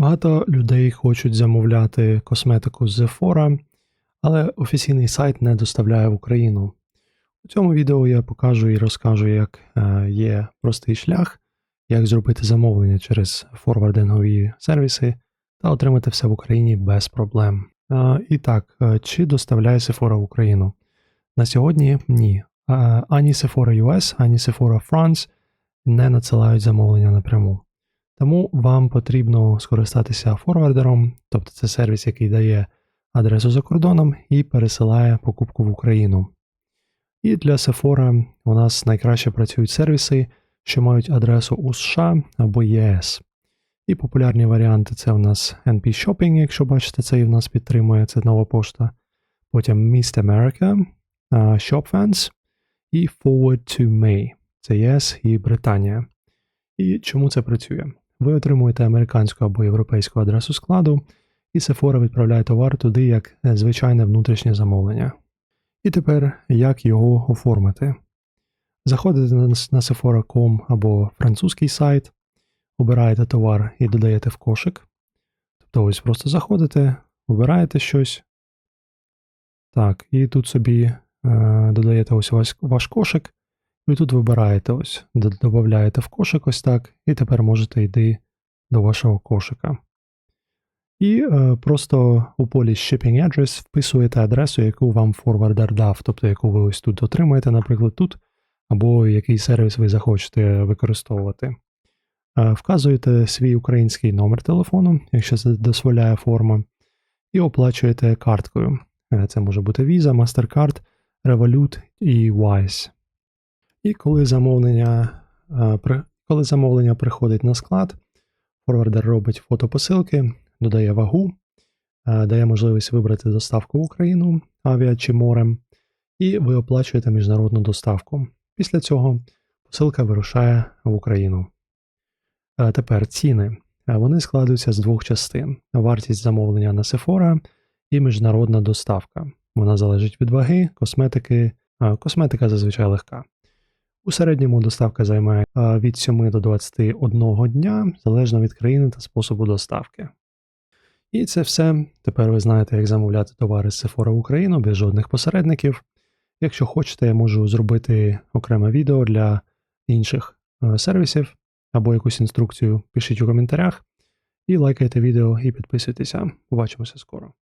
Багато людей хочуть замовляти косметику з Sephora, але офіційний сайт не доставляє в Україну. У цьому відео я покажу і розкажу, як е, є простий шлях, як зробити замовлення через форвардингові сервіси та отримати все в Україні без проблем. Е, І так, е, чи доставляє Sephora в Україну? На сьогодні ні. Ані Sephora US, ані Sephora France не надсилають замовлення напряму. Тому вам потрібно скористатися форвардером, тобто це сервіс, який дає адресу за кордоном і пересилає покупку в Україну. І для Sephora у нас найкраще працюють сервіси, що мають адресу у США або ЄС. І популярні варіанти це у нас NP Shopping, якщо бачите, це і в нас підтримує, це нова пошта. Потім Mist America, ShopFans і Forward to May, це ЄС і Британія. І чому це працює? Ви отримуєте американську або європейську адресу складу, і Sephora відправляє товар туди як звичайне внутрішнє замовлення. І тепер як його оформити? Заходите на Sephora.com або французький сайт, обираєте товар і додаєте в кошик. Тобто ось просто заходите, обираєте щось. Так, і тут собі е, додаєте ось ваш, ваш кошик, і тут вибираєте ось, додаєте в кошик ось так, і тепер можете йти до вашого кошика. І е, просто у полі Shipping Address вписуєте адресу, яку вам форвардер дав, тобто яку ви ось тут отримаєте, наприклад, тут, або який сервіс ви захочете використовувати. Е, вказуєте свій український номер телефону, якщо це дозволяє форма, і оплачуєте карткою. Е, Це може бути Visa, MasterCard, Revolut і Wise. І коли замовлення, е, коли замовлення приходить на склад, форвардер робить фото посилки, додає вагу, е, дає можливість вибрати доставку в Україну, авіа чи морем, і ви оплачуєте міжнародну доставку. Після цього посилка вирушає в Україну. Е, Тепер ціни. Вони складаються з двох частин: вартість замовлення на Sephora і міжнародна доставка. Вона залежить від ваги, косметики. Косметика зазвичай легка. У середньому доставка займає е, від 7 до 21 дня, залежно від країни та способу доставки. І це все. Tепер ви знаєте, як замовляти товари з Sephora в Україну без жодних посередників. Якщо хочете, я можу зробити окреме відео для інших е, сервісів або якусь інструкцію. Пишіть у коментарях і лайкайте відео і підписуйтеся. Побачимося скоро.